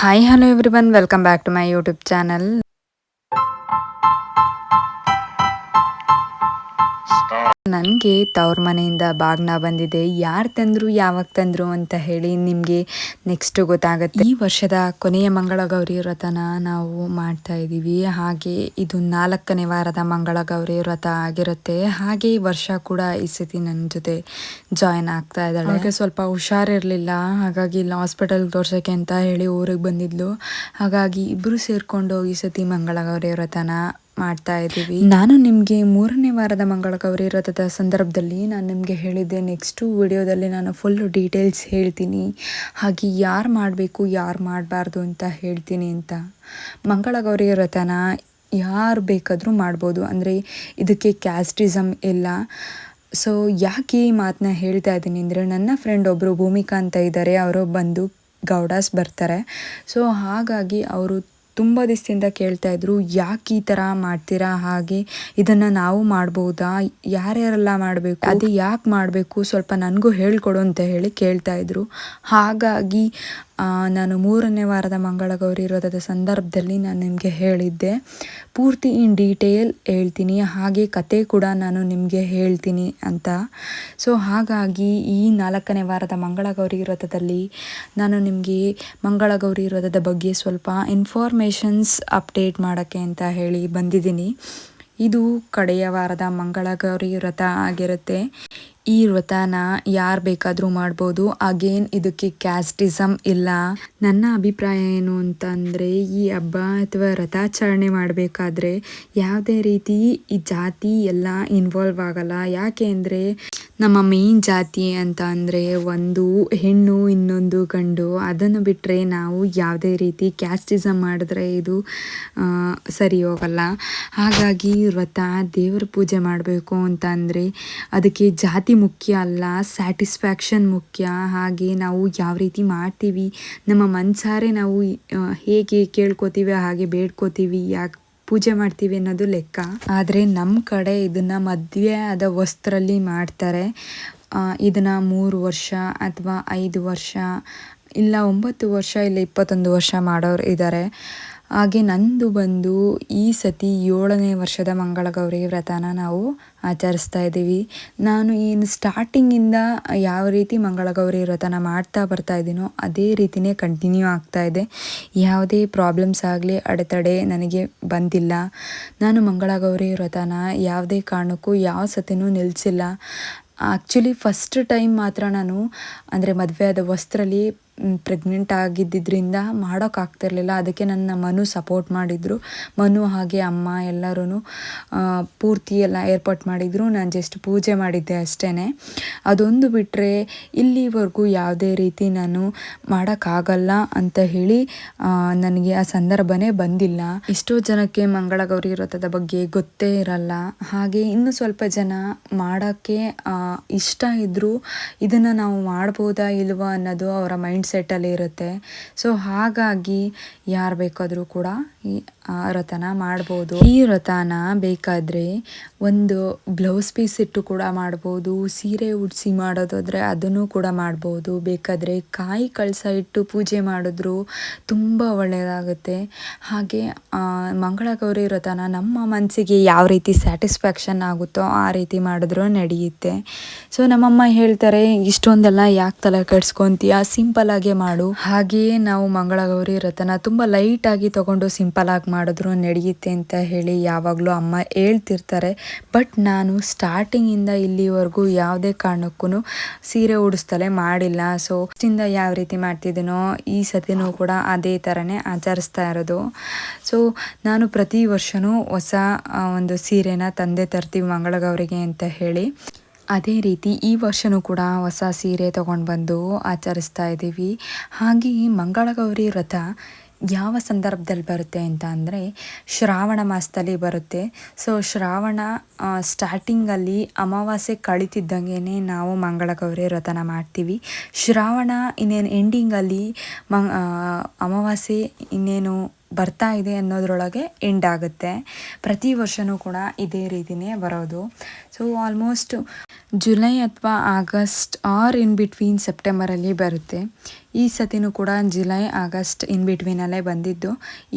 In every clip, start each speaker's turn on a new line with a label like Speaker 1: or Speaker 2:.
Speaker 1: Hi, hello everyone, welcome back to my YouTube channel. ನನಗೆ ತವ್ರ ಮನೆಯಿಂದ ಬಾಗ್ನ ಬಂದಿದೆ ಯಾರು ತಂದರು ಯಾವಾಗ ತಂದರು ಅಂತ ಹೇಳಿ ನಿಮಗೆ ನೆಕ್ಸ್ಟ್ ಗೊತ್ತಾಗುತ್ತೆ ಈ ವರ್ಷದ ಕೊನೆಯ ಮಂಗಳ ಗೌರಿ ವ್ರತನ ನಾವು ಮಾಡ್ತಾ ಇದ್ದೀವಿ ಹಾಗೆ ಇದು ನಾಲ್ಕನೇ ವಾರದ ಮಂಗಳ ಗೌರಿ ವ್ರತ ಆಗಿರುತ್ತೆ ಹಾಗೆ ಈ ವರ್ಷ ಕೂಡ ಈ ಸತಿ ನನ್ನ ಜೊತೆ ಜಾಯಿನ್ ಆಗ್ತಾ ಇದ್ದಾಳೆ ಹಾಗೆ ಸ್ವಲ್ಪ ಹುಷಾರಿರಲಿಲ್ಲ ಹಾಗಾಗಿ ಇಲ್ಲಿ ಹಾಸ್ಪಿಟಲ್ಗೆ ತೋರ್ಸೋಕ್ಕೆ ಅಂತ ಹೇಳಿ ಊರಿಗೆ ಬಂದಿದ್ಲು ಹಾಗಾಗಿ ಇಬ್ಬರು ಸೇರಿಕೊಂಡು ಈ ಸತಿ ಮಂಗಳ ಗೌರಿ ವ್ರತನ ಮಾಡ್ತಾ ಇದ್ದೀವಿ ನಾನು ನಿಮಗೆ ಮೂರನೇ ವಾರದ ಮಂಗಳ ಗೌರಿ ವ್ರತದ ಸಂದರ್ಭದಲ್ಲಿ ನಾನು ನಿಮಗೆ ಹೇಳಿದ್ದೆ ನೆಕ್ಸ್ಟು ವಿಡಿಯೋದಲ್ಲಿ ನಾನು ಫುಲ್ ಡೀಟೇಲ್ಸ್ ಹೇಳ್ತೀನಿ ಹಾಗೆ ಯಾರು ಮಾಡಬೇಕು ಯಾರು ಮಾಡಬಾರ್ದು ಅಂತ ಹೇಳ್ತೀನಿ ಅಂತ ಮಂಗಳ ಗೌರಿ ವ್ರತನ ಯಾರು ಬೇಕಾದರೂ ಮಾಡ್ಬೋದು ಅಂದರೆ ಇದಕ್ಕೆ ಕ್ಯಾಸ್ಟಿಸಮ್ ಇಲ್ಲ ಸೊ ಯಾಕೆ ಈ ಮಾತನ್ನ ಹೇಳ್ತಾ ಇದ್ದೀನಿ ಅಂದರೆ ನನ್ನ ಫ್ರೆಂಡ್ ಒಬ್ಬರು ಭೂಮಿಕಾ ಅಂತ ಇದ್ದಾರೆ ಅವರು ಬಂದು ಗೌಡಾಸ್ ಬರ್ತಾರೆ ಸೊ ಹಾಗಾಗಿ ಅವರು ತುಂಬ ದಿವಸದಿಂದ ಕೇಳ್ತಾ ಇದ್ರು ಯಾಕೆ ಈ ತರ ಮಾಡ್ತೀರಾ ಹಾಗೆ ಇದನ್ನ ನಾವು ಮಾಡ್ಬೋದಾ ಯಾರ್ಯಾರೆಲ್ಲ ಮಾಡ್ಬೇಕು ಅದೇ ಯಾಕೆ ಮಾಡ್ಬೇಕು ಸ್ವಲ್ಪ ನನಗೂ ಹೇಳ್ಕೊಡು ಅಂತ ಹೇಳಿ ಕೇಳ್ತಾ ಇದ್ರು ಹಾಗಾಗಿ ನಾನು ಮೂರನೇ ವಾರದ ಗೌರಿ ವ್ರತದ ಸಂದರ್ಭದಲ್ಲಿ ನಾನು ನಿಮಗೆ ಹೇಳಿದ್ದೆ ಪೂರ್ತಿ ಇನ್ ಡೀಟೇಲ್ ಹೇಳ್ತೀನಿ ಹಾಗೆ ಕತೆ ಕೂಡ ನಾನು ನಿಮಗೆ ಹೇಳ್ತೀನಿ ಅಂತ ಸೊ ಹಾಗಾಗಿ ಈ ನಾಲ್ಕನೇ ವಾರದ ಗೌರಿ ವ್ರತದಲ್ಲಿ ನಾನು ನಿಮಗೆ ಗೌರಿ ವ್ರತದ ಬಗ್ಗೆ ಸ್ವಲ್ಪ ಇನ್ಫಾರ್ಮೇಷನ್ಸ್ ಅಪ್ಡೇಟ್ ಮಾಡೋಕ್ಕೆ ಅಂತ ಹೇಳಿ ಬಂದಿದ್ದೀನಿ ಇದು ಕಡೆಯ ವಾರದ ಗೌರಿ ವ್ರತ ಆಗಿರುತ್ತೆ ಈ ವ್ರತನ ಯಾರು ಬೇಕಾದರೂ ಮಾಡ್ಬೋದು ಅಗೇನ್ ಇದಕ್ಕೆ ಕ್ಯಾಸ್ಟಿಸಮ್ ಇಲ್ಲ ನನ್ನ ಅಭಿಪ್ರಾಯ ಏನು ಅಂತಂದರೆ ಈ ಹಬ್ಬ ಅಥವಾ ವ್ರತಾಚರಣೆ ಮಾಡಬೇಕಾದ್ರೆ ಯಾವುದೇ ರೀತಿ ಈ ಜಾತಿ ಎಲ್ಲ ಇನ್ವಾಲ್ವ್ ಆಗಲ್ಲ ಯಾಕೆ ಅಂದರೆ ನಮ್ಮ ಮೇನ್ ಜಾತಿ ಅಂತ ಅಂದರೆ ಒಂದು ಹೆಣ್ಣು ಇನ್ನೊಂದು ಗಂಡು ಅದನ್ನು ಬಿಟ್ಟರೆ ನಾವು ಯಾವುದೇ ರೀತಿ ಕ್ಯಾಸ್ಟಿಸಮ್ ಮಾಡಿದ್ರೆ ಇದು ಸರಿ ಹೋಗಲ್ಲ ಹಾಗಾಗಿ ವ್ರತ ದೇವರ ಪೂಜೆ ಮಾಡಬೇಕು ಅಂತ ಅಂದರೆ ಅದಕ್ಕೆ ಜಾತಿ ಮುಖ್ಯ ಅಲ್ಲ ಸ್ಯಾಟಿಸ್ಫ್ಯಾಕ್ಷನ್ ಮುಖ್ಯ ಹಾಗೆ ನಾವು ಯಾವ ರೀತಿ ಮಾಡ್ತೀವಿ ನಮ್ಮ ಮನಸಾರೆ ನಾವು ಹೇಗೆ ಕೇಳ್ಕೊತೀವಿ ಹಾಗೆ ಬೇಡ್ಕೋತೀವಿ ಯಾಕೆ ಪೂಜೆ ಮಾಡ್ತೀವಿ ಅನ್ನೋದು ಲೆಕ್ಕ ಆದರೆ ನಮ್ಮ ಕಡೆ ಇದನ್ನು ಮದುವೆ ಆದ ವಸ್ತ್ರಲ್ಲಿ ಮಾಡ್ತಾರೆ ಇದನ್ನು ಮೂರು ವರ್ಷ ಅಥವಾ ಐದು ವರ್ಷ ಇಲ್ಲ ಒಂಬತ್ತು ವರ್ಷ ಇಲ್ಲ ಇಪ್ಪತ್ತೊಂದು ವರ್ಷ ಮಾಡೋರು ಇದ್ದಾರೆ ಹಾಗೆ ನಂದು ಬಂದು ಈ ಸತಿ ಏಳನೇ ವರ್ಷದ ಮಂಗಳಗೌರಿ ವ್ರತನ ನಾವು ಆಚರಿಸ್ತಾ ಇದ್ದೀವಿ ನಾನು ಏನು ಸ್ಟಾರ್ಟಿಂಗಿಂದ ಯಾವ ರೀತಿ ಮಂಗಳಗೌರಿ ವ್ರತನ ಮಾಡ್ತಾ ಬರ್ತಾ ಇದ್ದೀನೋ ಅದೇ ರೀತಿಯೇ ಕಂಟಿನ್ಯೂ ಆಗ್ತಾ ಇದೆ ಯಾವುದೇ ಪ್ರಾಬ್ಲಮ್ಸ್ ಆಗಲಿ ಅಡೆತಡೆ ನನಗೆ ಬಂದಿಲ್ಲ ನಾನು ಮಂಗಳಗೌರಿ ವ್ರತನ ಯಾವುದೇ ಕಾರಣಕ್ಕೂ ಯಾವ ಸತಿನೂ ನಿಲ್ಲಿಸಿಲ್ಲ ಆ್ಯಕ್ಚುಲಿ ಫಸ್ಟ್ ಟೈಮ್ ಮಾತ್ರ ನಾನು ಅಂದರೆ ಮದುವೆ ಆದ ಪ್ರೆಗ್ನೆಂಟ್ ಆಗಿದ್ದರಿಂದ ಮಾಡೋಕ್ಕಾಗ್ತಿರ್ಲಿಲ್ಲ ಅದಕ್ಕೆ ನನ್ನ ಮನು ಸಪೋರ್ಟ್ ಮಾಡಿದರು ಮನು ಹಾಗೆ ಅಮ್ಮ ಎಲ್ಲರೂ ಪೂರ್ತಿ ಎಲ್ಲ ಏರ್ಪಾಟ್ ಮಾಡಿದರು ನಾನು ಜಸ್ಟ್ ಪೂಜೆ ಮಾಡಿದ್ದೆ ಅಷ್ಟೇ ಅದೊಂದು ಬಿಟ್ಟರೆ ಇಲ್ಲಿವರೆಗೂ ಯಾವುದೇ ರೀತಿ ನಾನು ಮಾಡೋಕ್ಕಾಗಲ್ಲ ಅಂತ ಹೇಳಿ ನನಗೆ ಆ ಸಂದರ್ಭನೇ ಬಂದಿಲ್ಲ ಎಷ್ಟೋ ಜನಕ್ಕೆ ಮಂಗಳ ಗೌರಿ ವ್ರತದ ಬಗ್ಗೆ ಗೊತ್ತೇ ಇರಲ್ಲ ಹಾಗೆ ಇನ್ನೂ ಸ್ವಲ್ಪ ಜನ ಮಾಡೋಕ್ಕೆ ಇಷ್ಟ ಇದ್ದರೂ ಇದನ್ನು ನಾವು ಮಾಡ್ಬೋದಾ ಇಲ್ವಾ ಅನ್ನೋದು ಅವರ ಮೈಂಡ್ ಮೈಂಡ್ ಇರುತ್ತೆ ಸೊ ಹಾಗಾಗಿ ಯಾರು ಬೇಕಾದರೂ ಕೂಡ ಈ ವ್ರತನ ಮಾಡ್ಬೋದು ಈ ವ್ರತನ ಬೇಕಾದರೆ ಒಂದು ಬ್ಲೌಸ್ ಪೀಸ್ ಇಟ್ಟು ಕೂಡ ಮಾಡ್ಬೋದು ಸೀರೆ ಉಡ್ಸಿ ಮಾಡೋದಾದರೆ ಅದನ್ನು ಕೂಡ ಮಾಡ್ಬೋದು ಬೇಕಾದರೆ ಕಾಯಿ ಕಳಸ ಇಟ್ಟು ಪೂಜೆ ಮಾಡಿದ್ರು ತುಂಬ ಒಳ್ಳೆಯದಾಗುತ್ತೆ ಹಾಗೆ ಮಂಗಳಗೌರಿ ವ್ರತನ ನಮ್ಮ ಮನಸ್ಸಿಗೆ ಯಾವ ರೀತಿ ಸ್ಯಾಟಿಸ್ಫ್ಯಾಕ್ಷನ್ ಆಗುತ್ತೋ ಆ ರೀತಿ ಮಾಡಿದ್ರು ನಡೆಯುತ್ತೆ ಸೊ ನಮ್ಮಮ್ಮ ಹೇಳ್ತಾರೆ ಇಷ್ಟೊಂದೆಲ್ಲ ಯಾಕೆ ತಲೆ ಕೆಡ್ಸ್ಕೊತೀಯ ಸಿಂಪಲ್ ಆಗೇ ಮಾಡು ಹಾಗೆಯೇ ನಾವು ಮಂಗಳಗೌರಿ ವ್ರತನ ತುಂಬ ಲೈಟಾಗಿ ತೊಗೊಂಡು ಸಿಂಪಲ್ ಆಗಿ ಮಾಡಿದ್ರು ನಡೆಯುತ್ತೆ ಅಂತ ಹೇಳಿ ಯಾವಾಗಲೂ ಅಮ್ಮ ಹೇಳ್ತಿರ್ತಾರೆ ಬಟ್ ನಾನು ಸ್ಟಾರ್ಟಿಂಗಿಂದ ಇಲ್ಲಿವರೆಗೂ ಯಾವುದೇ ಕಾರಣಕ್ಕೂ ಸೀರೆ ಉಡಿಸ್ತಲೇ ಮಾಡಿಲ್ಲ ಸೊ ಇಂದ ಯಾವ ರೀತಿ ಮಾಡ್ತಿದ್ದೀನೋ ಈ ಸತಿನೂ ಕೂಡ ಅದೇ ಥರನೇ ಆಚರಿಸ್ತಾ ಇರೋದು ಸೊ ನಾನು ಪ್ರತಿ ವರ್ಷವೂ ಹೊಸ ಒಂದು ಸೀರೆನ ತಂದೆ ತರ್ತೀವಿ ಮಂಗಳಗೌರಿಗೆ ಅಂತ ಹೇಳಿ ಅದೇ ರೀತಿ ಈ ವರ್ಷವೂ ಕೂಡ ಹೊಸ ಸೀರೆ ತೊಗೊಂಡು ಬಂದು ಆಚರಿಸ್ತಾ ಇದ್ದೀವಿ ಹಾಗೆಯೇ ಮಂಗಳಗೌರಿ ವ್ರತ ಯಾವ ಸಂದರ್ಭದಲ್ಲಿ ಬರುತ್ತೆ ಅಂತ ಅಂದರೆ ಶ್ರಾವಣ ಮಾಸದಲ್ಲಿ ಬರುತ್ತೆ ಸೊ ಶ್ರಾವಣ ಸ್ಟಾರ್ಟಿಂಗಲ್ಲಿ ಅಮಾವಾಸ್ಯೆ ಕಳೀತಿದ್ದಂಗೆ ನಾವು ಮಂಗಳ ಗೌರಿ ವ್ರತನ ಮಾಡ್ತೀವಿ ಶ್ರಾವಣ ಇನ್ನೇನು ಎಂಡಿಂಗಲ್ಲಿ ಮ ಅಮಾವಾಸ್ಯೆ ಇನ್ನೇನು ಬರ್ತಾ ಇದೆ ಅನ್ನೋದ್ರೊಳಗೆ ಎಂಡ್ ಆಗುತ್ತೆ ಪ್ರತಿ ವರ್ಷವೂ ಕೂಡ ಇದೇ ರೀತಿಯೇ ಬರೋದು ಸೊ ಆಲ್ಮೋಸ್ಟ್ ಜುಲೈ ಅಥವಾ ಆಗಸ್ಟ್ ಆರ್ ಇನ್ ಬಿಟ್ವೀನ್ ಸೆಪ್ಟೆಂಬರಲ್ಲಿ ಬರುತ್ತೆ ಈ ಸತಿನೂ ಕೂಡ ಜುಲೈ ಆಗಸ್ಟ್ ಇನ್ ಬಿಟ್ವೀನಲ್ಲೇ ಬಂದಿದ್ದು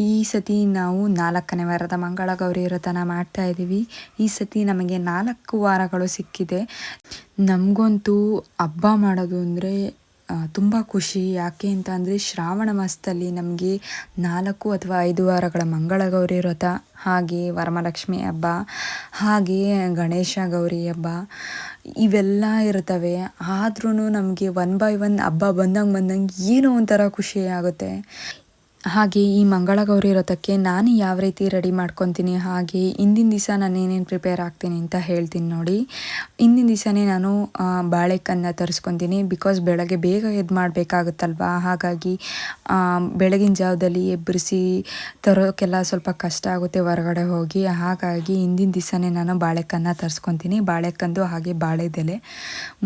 Speaker 1: ಈ ಸತಿ ನಾವು ನಾಲ್ಕನೇ ವಾರದ ಮಂಗಳ ಗೌರಿ ವ್ರತನ ಮಾಡ್ತಾ ಇದ್ದೀವಿ ಈ ಸತಿ ನಮಗೆ ನಾಲ್ಕು ವಾರಗಳು ಸಿಕ್ಕಿದೆ ನಮಗಂತೂ ಹಬ್ಬ ಮಾಡೋದು ಅಂದರೆ ತುಂಬ ಖುಷಿ ಯಾಕೆ ಅಂತ ಅಂದರೆ ಶ್ರಾವಣ ಮಾಸದಲ್ಲಿ ನಮಗೆ ನಾಲ್ಕು ಅಥವಾ ಐದು ವಾರಗಳ ಮಂಗಳ ಗೌರಿ ವ್ರತ ಹಾಗೆ ವರಮಲಕ್ಷ್ಮಿ ಹಬ್ಬ ಹಾಗೆ ಗಣೇಶ ಗೌರಿ ಹಬ್ಬ ಇವೆಲ್ಲ ಇರ್ತವೆ ಆದ್ರೂ ನಮಗೆ ಒನ್ ಬೈ ಒನ್ ಹಬ್ಬ ಬಂದಂಗೆ ಬಂದಂಗೆ ಏನೋ ಒಂಥರ ಖುಷಿ ಹಾಗೆ ಈ ಮಂಗಳಗೌರಿ ವ್ರತಕ್ಕೆ ನಾನು ಯಾವ ರೀತಿ ರೆಡಿ ಮಾಡ್ಕೊತೀನಿ ಹಾಗೆ ಇಂದಿನ ದಿವಸ ನಾನು ಏನೇನು ಪ್ರಿಪೇರ್ ಆಗ್ತೀನಿ ಅಂತ ಹೇಳ್ತೀನಿ ನೋಡಿ ಇಂದಿನ ದಿವಸನೇ ನಾನು ಬಾಳೆಕನ್ನ ತರಿಸ್ಕೊತೀನಿ ಬಿಕಾಸ್ ಬೆಳಗ್ಗೆ ಬೇಗ ಎದ್ದು ಮಾಡಬೇಕಾಗುತ್ತಲ್ವಾ ಹಾಗಾಗಿ ಬೆಳಗಿನ ಜಾವದಲ್ಲಿ ಎಬ್ಬರಿಸಿ ತರೋಕ್ಕೆಲ್ಲ ಸ್ವಲ್ಪ ಕಷ್ಟ ಆಗುತ್ತೆ ಹೊರಗಡೆ ಹೋಗಿ ಹಾಗಾಗಿ ಇಂದಿನ ದಿವಸನೇ ನಾನು ಬಾಳೆಕನ್ನ ತರಿಸ್ಕೊತೀನಿ ಬಾಳೆಕಂದು ಹಾಗೆ ಬಾಳೆದೆಲೆ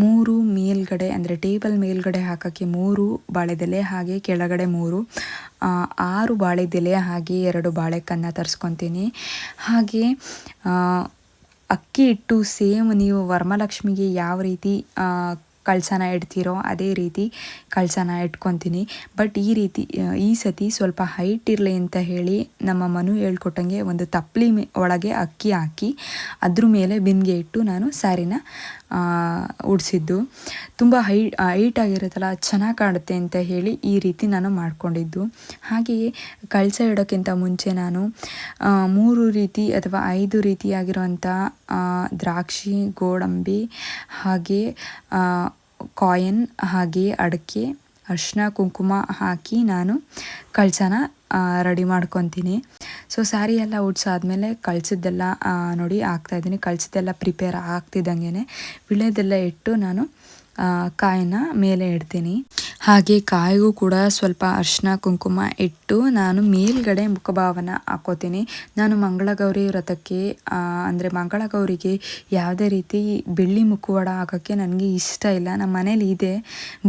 Speaker 1: ಮೂರು ಮೇಲ್ಗಡೆ ಅಂದರೆ ಟೇಬಲ್ ಮೇಲ್ಗಡೆ ಹಾಕೋಕ್ಕೆ ಮೂರು ಬಾಳೆದೆಲೆ ಹಾಗೆ ಕೆಳಗಡೆ ಮೂರು ಆರು ಬಾಳೆದೆಲೆ ಹಾಗೆ ಎರಡು ಬಾಳೆಕನ್ನು ತರಿಸ್ಕೊತೀನಿ ಹಾಗೆ ಅಕ್ಕಿ ಇಟ್ಟು ಸೇಮ್ ನೀವು ವರ್ಮಲಕ್ಷ್ಮಿಗೆ ಯಾವ ರೀತಿ ಕಳಸನ ಇಡ್ತೀರೋ ಅದೇ ರೀತಿ ಕಳಸನ ಇಟ್ಕೊತೀನಿ ಬಟ್ ಈ ರೀತಿ ಈ ಸತಿ ಸ್ವಲ್ಪ ಹೈಟ್ ಇರಲಿ ಅಂತ ಹೇಳಿ ನಮ್ಮ ಮನು ಹೇಳ್ಕೊಟ್ಟಂಗೆ ಒಂದು ತಪ್ಪಲಿ ಒಳಗೆ ಅಕ್ಕಿ ಹಾಕಿ ಅದ್ರ ಮೇಲೆ ಬಿಂದಿಗೆ ಇಟ್ಟು ನಾನು ಸ್ಯಾರಿನ ಉಡಿಸಿದ್ದು ತುಂಬ ಹೈ ಹೈಟ್ ಆಗಿರುತ್ತಲ್ಲ ಚೆನ್ನಾಗಿ ಕಾಣುತ್ತೆ ಅಂತ ಹೇಳಿ ಈ ರೀತಿ ನಾನು ಮಾಡಿಕೊಂಡಿದ್ದು ಹಾಗೆಯೇ ಕಳಸ ಇಡೋಕ್ಕಿಂತ ಮುಂಚೆ ನಾನು ಮೂರು ರೀತಿ ಅಥವಾ ಐದು ರೀತಿಯಾಗಿರುವಂಥ ದ್ರಾಕ್ಷಿ ಗೋಡಂಬಿ ಹಾಗೆ ಕಾಯನ್ ಹಾಗೆ ಅಡಿಕೆ ಅರಿಶಿನ ಕುಂಕುಮ ಹಾಕಿ ನಾನು ಕಳಸನ ರೆಡಿ ಮಾಡ್ಕೊತೀನಿ ಸೊ ಸ್ಯಾರಿ ಎಲ್ಲ ಉಡ್ಸಾದ್ಮೇಲೆ ಕಳಿಸಿದ್ದೆಲ್ಲ ನೋಡಿ ಹಾಕ್ತಾಯಿದ್ದೀನಿ ಕಳಿಸಿದ್ದೆಲ್ಲ ಪ್ರಿಪೇರ್ ಆಗ್ತಿದ್ದಂಗೆ ವಿಳೆದೆಲ್ಲ ಇಟ್ಟು ನಾನು ಕಾಯನ್ನ ಮೇಲೆ ಇಡ್ತೀನಿ ಹಾಗೆ ಕಾಯಿಗೂ ಕೂಡ ಸ್ವಲ್ಪ ಅರ್ಶನ ಕುಂಕುಮ ಇಟ್ಟು ನಾನು ಮೇಲ್ಗಡೆ ಮುಖಭಾವನ ಹಾಕೋತೀನಿ ನಾನು ಮಂಗಳಗೌರಿ ವ್ರತಕ್ಕೆ ಅಂದರೆ ಮಂಗಳಗೌರಿಗೆ ಯಾವುದೇ ರೀತಿ ಬೆಳ್ಳಿ ಮುಖವಾಡ ಹಾಕೋಕ್ಕೆ ನನಗೆ ಇಷ್ಟ ಇಲ್ಲ ನಮ್ಮ ಮನೇಲಿ ಇದೆ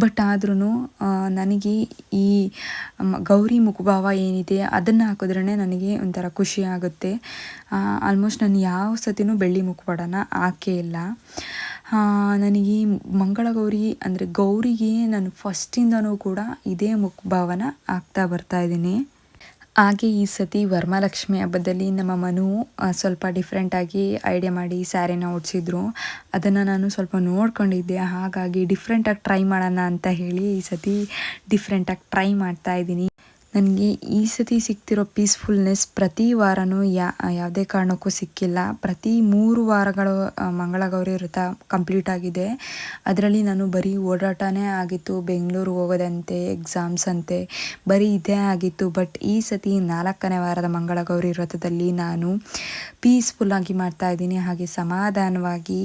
Speaker 1: ಬಟ್ ಆದ್ರೂ ನನಗೆ ಈ ಗೌರಿ ಮುಖಭಾವ ಏನಿದೆ ಅದನ್ನು ಹಾಕಿದ್ರೇ ನನಗೆ ಒಂಥರ ಖುಷಿ ಆಗುತ್ತೆ ಆಲ್ಮೋಸ್ಟ್ ನಾನು ಯಾವ ಸತಿನೂ ಬೆಳ್ಳಿ ಮುಖವಾಡನ ಹಾಕೇ ಇಲ್ಲ ನನಗೆ ಮಂಗಳಗೌರಿ ಅಂದರೆ ಗೌರಿಗೆ ನಾನು ಫಸ್ಟಿಂದನೂ ಕೂಡ ಇದೇ ಮುಖಭಾವನ ಆಗ್ತಾ ಬರ್ತಾ ಇದ್ದೀನಿ ಹಾಗೆ ಈ ಸತಿ ವರ್ಮಾಲಕ್ಷ್ಮಿ ಹಬ್ಬದಲ್ಲಿ ನಮ್ಮ ಮನು ಸ್ವಲ್ಪ ಡಿಫ್ರೆಂಟಾಗಿ ಐಡಿಯಾ ಮಾಡಿ ಸ್ಯಾರಿನ ಓಡಿಸಿದ್ರು ಅದನ್ನು ನಾನು ಸ್ವಲ್ಪ ನೋಡ್ಕೊಂಡಿದ್ದೆ ಹಾಗಾಗಿ ಡಿಫ್ರೆಂಟಾಗಿ ಟ್ರೈ ಮಾಡೋಣ ಅಂತ ಹೇಳಿ ಈ ಸತಿ ಡಿಫ್ರೆಂಟಾಗಿ ಟ್ರೈ ಮಾಡ್ತಾ ಇದ್ದೀನಿ ನನಗೆ ಈ ಸತಿ ಸಿಕ್ತಿರೋ ಪೀಸ್ಫುಲ್ನೆಸ್ ಪ್ರತಿ ವಾರವೂ ಯಾವುದೇ ಕಾರಣಕ್ಕೂ ಸಿಕ್ಕಿಲ್ಲ ಪ್ರತಿ ಮೂರು ವಾರಗಳು ಮಂಗಳಗೌರಿ ವ್ರತ ಕಂಪ್ಲೀಟ್ ಆಗಿದೆ ಅದರಲ್ಲಿ ನಾನು ಬರೀ ಓಡಾಟನೇ ಆಗಿತ್ತು ಬೆಂಗಳೂರಿಗೆ ಹೋಗೋದಂತೆ ಎಕ್ಸಾಮ್ಸ್ ಅಂತೆ ಬರೀ ಇದೇ ಆಗಿತ್ತು ಬಟ್ ಈ ಸತಿ ನಾಲ್ಕನೇ ವಾರದ ಮಂಗಳಗೌರಿ ವ್ರತದಲ್ಲಿ ನಾನು ಪೀಸ್ಫುಲ್ಲಾಗಿ ಮಾಡ್ತಾಯಿದ್ದೀನಿ ಹಾಗೆ ಸಮಾಧಾನವಾಗಿ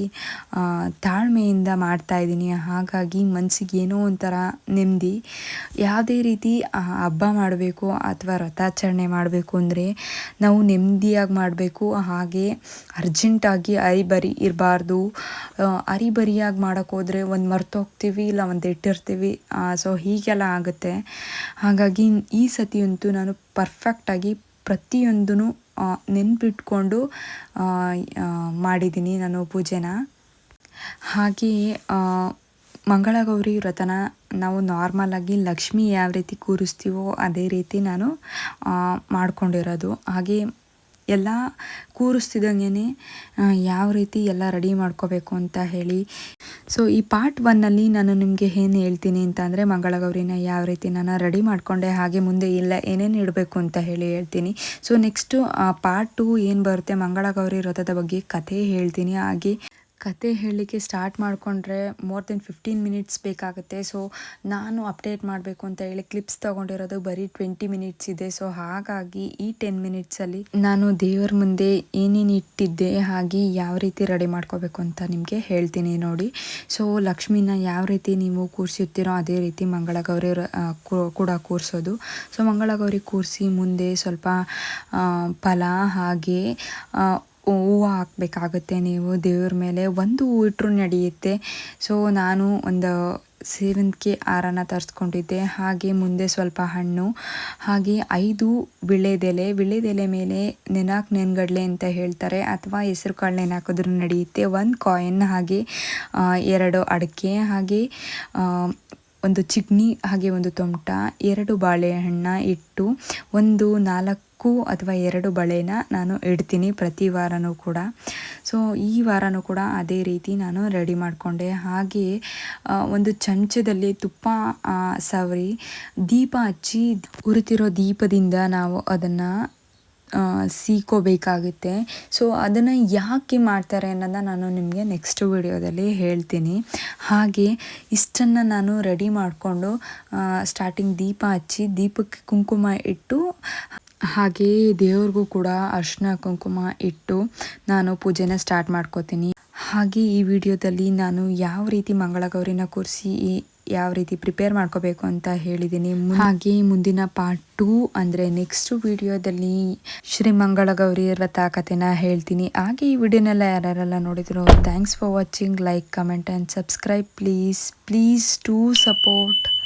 Speaker 1: ತಾಳ್ಮೆಯಿಂದ ಮಾಡ್ತಾಯಿದ್ದೀನಿ ಹಾಗಾಗಿ ಮನಸ್ಸಿಗೆ ಏನೋ ಒಂಥರ ನೆಮ್ಮದಿ ಯಾವುದೇ ರೀತಿ ಹಬ್ಬ ಮಾಡಬೇಕು ಮಾಡಬೇಕು ಅಥವಾ ರಥಾಚರಣೆ ಮಾಡಬೇಕು ಅಂದರೆ ನಾವು ನೆಮ್ಮದಿಯಾಗಿ ಮಾಡಬೇಕು ಹಾಗೆ ಅರ್ಜೆಂಟಾಗಿ ಅರಿಬರಿ ಇರಬಾರ್ದು ಅರಿಬರಿಯಾಗಿ ಮಾಡೋಕ್ಕೋದ್ರೆ ಒಂದು ಮರ್ತೋಗ್ತೀವಿ ಇಲ್ಲ ಒಂದು ಇಟ್ಟಿರ್ತೀವಿ ಸೊ ಹೀಗೆಲ್ಲ ಆಗುತ್ತೆ ಹಾಗಾಗಿ ಈ ಸತಿಯಂತೂ ನಾನು ಪರ್ಫೆಕ್ಟಾಗಿ ಪ್ರತಿಯೊಂದೂ ನೆನ್ಪಿಟ್ಕೊಂಡು ಮಾಡಿದ್ದೀನಿ ನಾನು ಪೂಜೆನ ಹಾಗೆಯೇ ಮಂಗಳಗೌರಿ ವ್ರತನ ನಾವು ಆಗಿ ಲಕ್ಷ್ಮಿ ಯಾವ ರೀತಿ ಕೂರಿಸ್ತೀವೋ ಅದೇ ರೀತಿ ನಾನು ಮಾಡ್ಕೊಂಡಿರೋದು ಹಾಗೆ ಎಲ್ಲ ಕೂರಿಸ್ತಿದ್ದಂಗೆ ಯಾವ ರೀತಿ ಎಲ್ಲ ರೆಡಿ ಮಾಡ್ಕೋಬೇಕು ಅಂತ ಹೇಳಿ ಸೊ ಈ ಪಾರ್ಟ್ ಒನ್ನಲ್ಲಿ ನಾನು ನಿಮಗೆ ಏನು ಹೇಳ್ತೀನಿ ಅಂತ ಅಂದರೆ ಮಂಗಳಗೌರಿನ ಯಾವ ರೀತಿ ನಾನು ರೆಡಿ ಮಾಡಿಕೊಂಡೆ ಹಾಗೆ ಮುಂದೆ ಎಲ್ಲ ಏನೇನು ಇಡಬೇಕು ಅಂತ ಹೇಳಿ ಹೇಳ್ತೀನಿ ಸೊ ನೆಕ್ಸ್ಟು ಪಾರ್ಟ್ ಟು ಏನು ಬರುತ್ತೆ ಮಂಗಳಗೌರಿ ವ್ರತದ ಬಗ್ಗೆ ಕಥೆ ಹೇಳ್ತೀನಿ ಹಾಗೆ ಕತೆ ಹೇಳಲಿಕ್ಕೆ ಸ್ಟಾರ್ಟ್ ಮಾಡಿಕೊಂಡ್ರೆ ಮೋರ್ ದೆನ್ ಫಿಫ್ಟೀನ್ ಮಿನಿಟ್ಸ್ ಬೇಕಾಗುತ್ತೆ ಸೊ ನಾನು ಅಪ್ಡೇಟ್ ಮಾಡಬೇಕು ಅಂತ ಹೇಳಿ ಕ್ಲಿಪ್ಸ್ ತೊಗೊಂಡಿರೋದು ಬರೀ ಟ್ವೆಂಟಿ ಮಿನಿಟ್ಸ್ ಇದೆ ಸೊ ಹಾಗಾಗಿ ಈ ಟೆನ್ ಮಿನಿಟ್ಸಲ್ಲಿ ನಾನು ದೇವರ ಮುಂದೆ ಏನೇನು ಇಟ್ಟಿದ್ದೆ ಹಾಗೆ ಯಾವ ರೀತಿ ರೆಡಿ ಮಾಡ್ಕೋಬೇಕು ಅಂತ ನಿಮಗೆ ಹೇಳ್ತೀನಿ ನೋಡಿ ಸೊ ಲಕ್ಷ್ಮಿನ ಯಾವ ರೀತಿ ನೀವು ಕೂರಿಸುತ್ತೀರೋ ಅದೇ ರೀತಿ ಮಂಗಳಗೌರಿ ಕೂಡ ಕೂರಿಸೋದು ಸೊ ಮಂಗಳಗೌರಿ ಕೂರಿಸಿ ಮುಂದೆ ಸ್ವಲ್ಪ ಫಲ ಹಾಗೆ ಹೂವು ಹಾಕಬೇಕಾಗುತ್ತೆ ನೀವು ದೇವ್ರ ಮೇಲೆ ಒಂದು ಹೂ ಇಟ್ಟರು ನಡೆಯುತ್ತೆ ಸೊ ನಾನು ಒಂದು ಸೇವಂತಿಗೆ ಆರನ ತರಿಸ್ಕೊಂಡಿದ್ದೆ ಹಾಗೆ ಮುಂದೆ ಸ್ವಲ್ಪ ಹಣ್ಣು ಹಾಗೆ ಐದು ವಿಳೆದೆಲೆ ವಿಳೆದೆಲೆ ಮೇಲೆ ನೆನಾಕ್ ನೆನ್ಗಡ್ಲೆ ಅಂತ ಹೇಳ್ತಾರೆ ಅಥವಾ ಹೆಸರು ಕಾಳು ನೆನಾಕಿದ್ರು ನಡೆಯುತ್ತೆ ಒಂದು ಕಾಯಿನ್ ಹಾಗೆ ಎರಡು ಅಡಿಕೆ ಹಾಗೆ ಒಂದು ಚಿಗ್ನಿ ಹಾಗೆ ಒಂದು ತೊಮಟ ಎರಡು ಬಾಳೆಹಣ್ಣ ಇಟ್ಟು ಒಂದು ನಾಲ್ಕು ಅಥವಾ ಎರಡು ಬಳೆನ ನಾನು ಇಡ್ತೀನಿ ಪ್ರತಿ ವಾರನೂ ಕೂಡ ಸೊ ಈ ವಾರನೂ ಕೂಡ ಅದೇ ರೀತಿ ನಾನು ರೆಡಿ ಮಾಡಿಕೊಂಡೆ ಹಾಗೆ ಒಂದು ಚಮಚದಲ್ಲಿ ತುಪ್ಪ ಸವರಿ ದೀಪ ಹಚ್ಚಿ ಉರಿತಿರೋ ದೀಪದಿಂದ ನಾವು ಅದನ್ನು ಸೀಕೋಬೇಕಾಗುತ್ತೆ ಸೊ ಅದನ್ನು ಯಾಕೆ ಮಾಡ್ತಾರೆ ಅನ್ನೋದನ್ನ ನಾನು ನಿಮಗೆ ನೆಕ್ಸ್ಟ್ ವಿಡಿಯೋದಲ್ಲಿ ಹೇಳ್ತೀನಿ ಹಾಗೆ ಇಷ್ಟನ್ನು ನಾನು ರೆಡಿ ಮಾಡಿಕೊಂಡು ಸ್ಟಾರ್ಟಿಂಗ್ ದೀಪ ಹಚ್ಚಿ ದೀಪಕ್ಕೆ ಕುಂಕುಮ ಇಟ್ಟು ಹಾಗೆಯೇ ದೇವ್ರಿಗೂ ಕೂಡ ಅರ್ಶಿನ ಕುಂಕುಮ ಇಟ್ಟು ನಾನು ಪೂಜೆನ ಸ್ಟಾರ್ಟ್ ಮಾಡ್ಕೋತೀನಿ ಹಾಗೆ ಈ ವಿಡಿಯೋದಲ್ಲಿ ನಾನು ಯಾವ ರೀತಿ ಮಂಗಳಗೌರಿನ ಕೂರಿಸಿ ಯಾವ ರೀತಿ ಪ್ರಿಪೇರ್ ಮಾಡ್ಕೋಬೇಕು ಅಂತ ಹೇಳಿದ್ದೀನಿ ಹಾಗೆ ಮುಂದಿನ ಪಾರ್ಟ್ ಟೂ ಅಂದರೆ ನೆಕ್ಸ್ಟ್ ವಿಡಿಯೋದಲ್ಲಿ ಶ್ರೀಮಂಗಳ ಗೌರಿ ವ್ರತ ಕಥೆನ ಹೇಳ್ತೀನಿ ಹಾಗೆ ಈ ವಿಡಿಯೋನೆಲ್ಲ ಯಾರ್ಯಾರೆಲ್ಲ ನೋಡಿದ್ರು thanks for watching like comment and subscribe please please to support